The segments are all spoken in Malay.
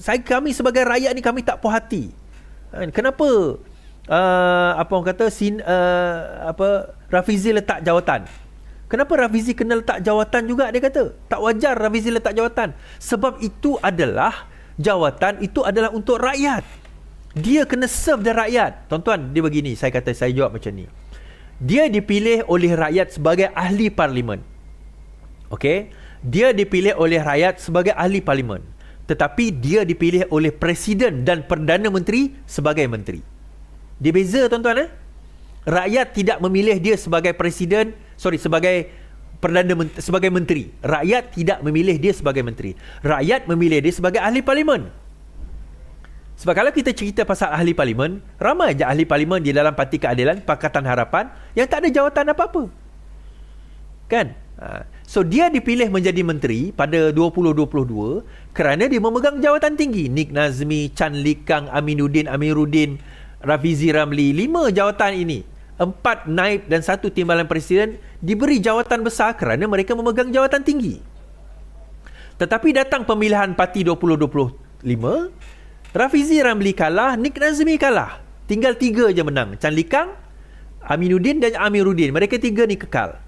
saya kami sebagai rakyat ni kami tak puas hati. Kan? Kenapa uh, apa orang kata sin uh, apa Rafizi letak jawatan? Kenapa Rafizi kena letak jawatan juga dia kata? Tak wajar Rafizi letak jawatan. Sebab itu adalah jawatan itu adalah untuk rakyat. Dia kena serve the rakyat. Tuan-tuan, dia begini, saya kata saya jawab macam ni. Dia dipilih oleh rakyat sebagai ahli parlimen. Okey? Dia dipilih oleh rakyat sebagai ahli parlimen tetapi dia dipilih oleh presiden dan perdana menteri sebagai menteri. Dia beza tuan-tuan eh? Rakyat tidak memilih dia sebagai presiden, sorry sebagai perdana menteri, sebagai menteri. Rakyat tidak memilih dia sebagai menteri. Rakyat memilih dia sebagai ahli parlimen. Sebab kalau kita cerita pasal ahli parlimen, ramai je ahli parlimen di dalam Parti Keadilan, Pakatan Harapan yang tak ada jawatan apa-apa. Kan? Ha. So dia dipilih menjadi menteri pada 2022 kerana dia memegang jawatan tinggi. Nik Nazmi, Chan Likang, Aminuddin, Amiruddin, Rafizi Ramli. Lima jawatan ini. Empat naib dan satu timbalan presiden diberi jawatan besar kerana mereka memegang jawatan tinggi. Tetapi datang pemilihan parti 2025, Rafizi Ramli kalah, Nik Nazmi kalah. Tinggal tiga je menang. Chan Likang, Aminuddin dan Amiruddin. Mereka tiga ni kekal.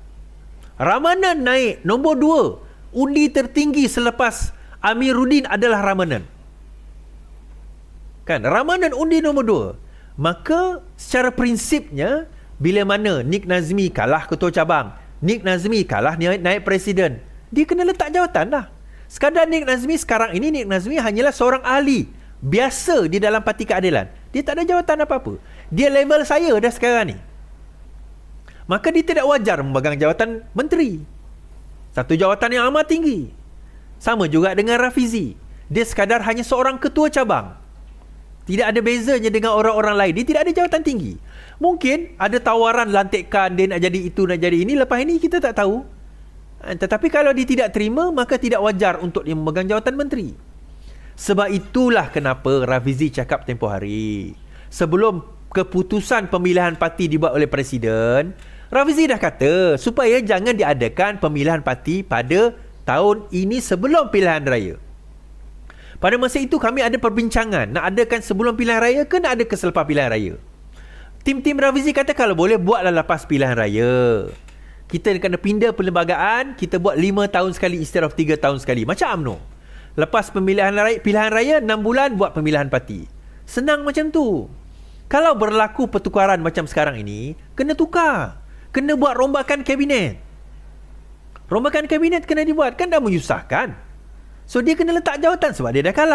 Ramanan naik nombor dua. Undi tertinggi selepas Amiruddin adalah Ramanan. Kan? Ramanan undi nombor dua. Maka secara prinsipnya bila mana Nik Nazmi kalah ketua cabang, Nik Nazmi kalah naik, naik presiden, dia kena letak jawatan lah. Sekadar Nik Nazmi sekarang ini Nik Nazmi hanyalah seorang ahli biasa di dalam parti keadilan. Dia tak ada jawatan apa-apa. Dia level saya dah sekarang ni maka dia tidak wajar memegang jawatan menteri. Satu jawatan yang amat tinggi. Sama juga dengan Rafizi. Dia sekadar hanya seorang ketua cabang. Tidak ada bezanya dengan orang-orang lain. Dia tidak ada jawatan tinggi. Mungkin ada tawaran lantikan dia nak jadi itu, nak jadi ini. Lepas ini kita tak tahu. Ha, tetapi kalau dia tidak terima, maka tidak wajar untuk dia memegang jawatan menteri. Sebab itulah kenapa Rafizi cakap tempoh hari. Sebelum keputusan pemilihan parti dibuat oleh Presiden, Rafizi dah kata supaya jangan diadakan pemilihan parti pada tahun ini sebelum pilihan raya. Pada masa itu kami ada perbincangan nak adakan sebelum pilihan raya ke nak ada ke selepas pilihan raya. Tim-tim Rafizi kata kalau boleh buatlah lepas pilihan raya. Kita kena pindah perlembagaan, kita buat 5 tahun sekali instead of 3 tahun sekali. Macam UMNO. Lepas pemilihan raya, pilihan raya 6 bulan buat pemilihan parti. Senang macam tu. Kalau berlaku pertukaran macam sekarang ini, kena tukar kena buat rombakan kabinet. Rombakan kabinet kena dibuat kan dah menyusahkan. So dia kena letak jawatan sebab dia dah kalah.